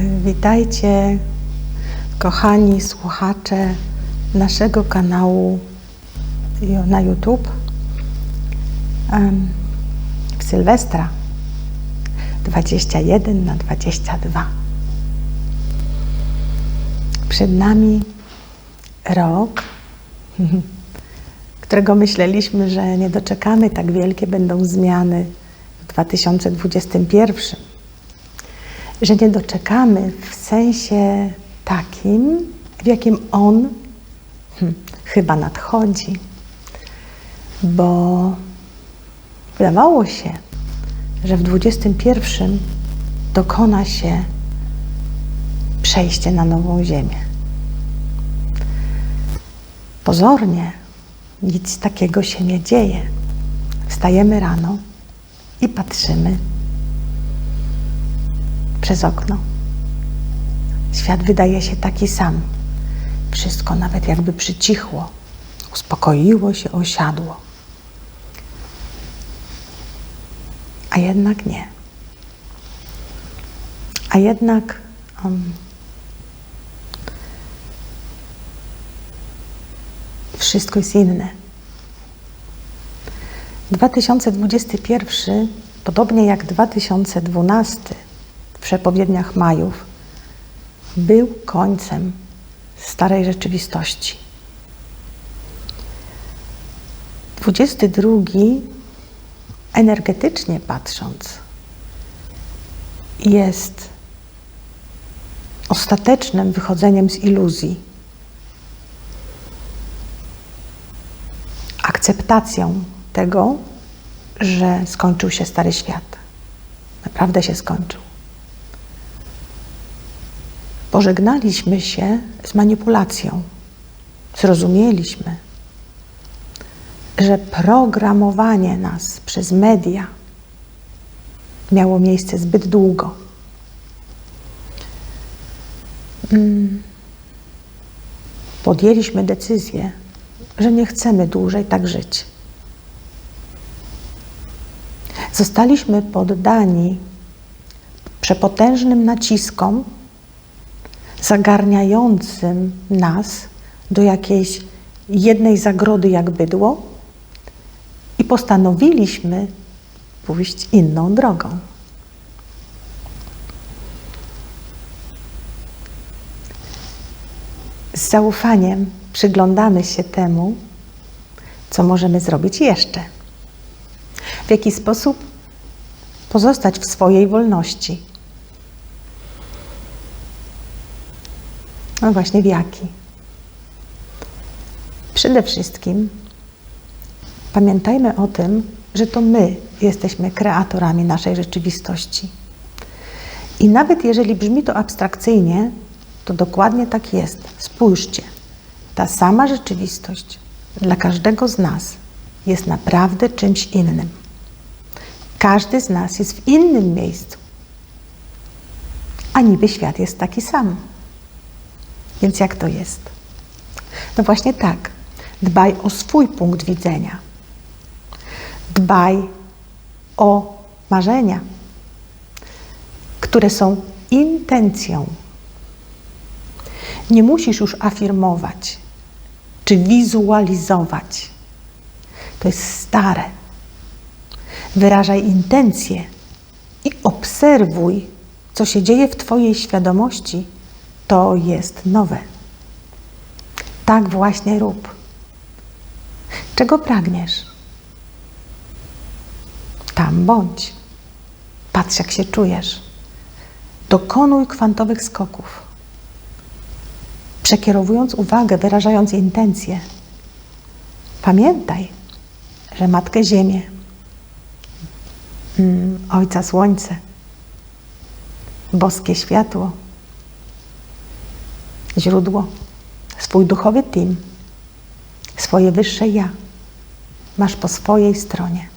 Witajcie, kochani słuchacze naszego kanału na YouTube w Sylwestra 21 na 22. Przed nami rok, którego myśleliśmy, że nie doczekamy, tak wielkie będą zmiany w 2021 że nie doczekamy w sensie takim, w jakim on hm, chyba nadchodzi. Bo wydawało się, że w XXI dokona się przejście na nową ziemię. Pozornie nic takiego się nie dzieje. Wstajemy rano i patrzymy przez okno. Świat wydaje się taki sam. Wszystko nawet jakby przycichło, uspokoiło się, osiadło. A jednak nie. A jednak um, wszystko jest inne. 2021, podobnie jak 2012, przepowiedniach Majów był końcem starej rzeczywistości. 22 energetycznie patrząc jest ostatecznym wychodzeniem z iluzji, akceptacją tego, że skończył się stary świat. Naprawdę się skończył. Pożegnaliśmy się z manipulacją. Zrozumieliśmy, że programowanie nas przez media miało miejsce zbyt długo. Mm. Podjęliśmy decyzję, że nie chcemy dłużej tak żyć. Zostaliśmy poddani przepotężnym naciskom zagarniającym nas do jakiejś jednej zagrody jak bydło i postanowiliśmy pójść inną drogą. Z zaufaniem przyglądamy się temu, co możemy zrobić jeszcze. W jaki sposób pozostać w swojej wolności No właśnie w jaki? Przede wszystkim pamiętajmy o tym, że to my jesteśmy kreatorami naszej rzeczywistości. I nawet jeżeli brzmi to abstrakcyjnie, to dokładnie tak jest. Spójrzcie, ta sama rzeczywistość dla każdego z nas jest naprawdę czymś innym. Każdy z nas jest w innym miejscu, a niby świat jest taki sam. Więc jak to jest? No właśnie tak. Dbaj o swój punkt widzenia. Dbaj o marzenia, które są intencją. Nie musisz już afirmować czy wizualizować. To jest stare. Wyrażaj intencje i obserwuj, co się dzieje w Twojej świadomości to jest nowe. Tak właśnie rób. Czego pragniesz? Tam bądź. Patrz, jak się czujesz. Dokonuj kwantowych skoków. Przekierowując uwagę, wyrażając intencje. Pamiętaj, że Matkę Ziemię, mm, Ojca Słońce, boskie światło, źródło, swój duchowy team, swoje wyższe ja masz po swojej stronie.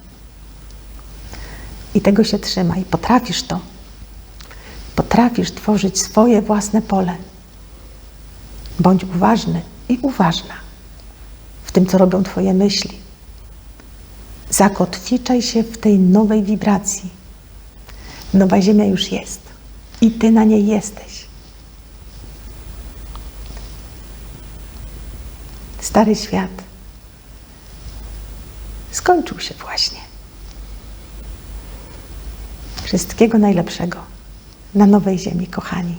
I tego się trzymaj. Potrafisz to. Potrafisz tworzyć swoje własne pole. Bądź uważny i uważna w tym, co robią Twoje myśli. Zakotwiczaj się w tej nowej wibracji. Nowa Ziemia już jest. I ty na niej jesteś. Stary świat skończył się właśnie. Wszystkiego najlepszego na nowej ziemi, kochani.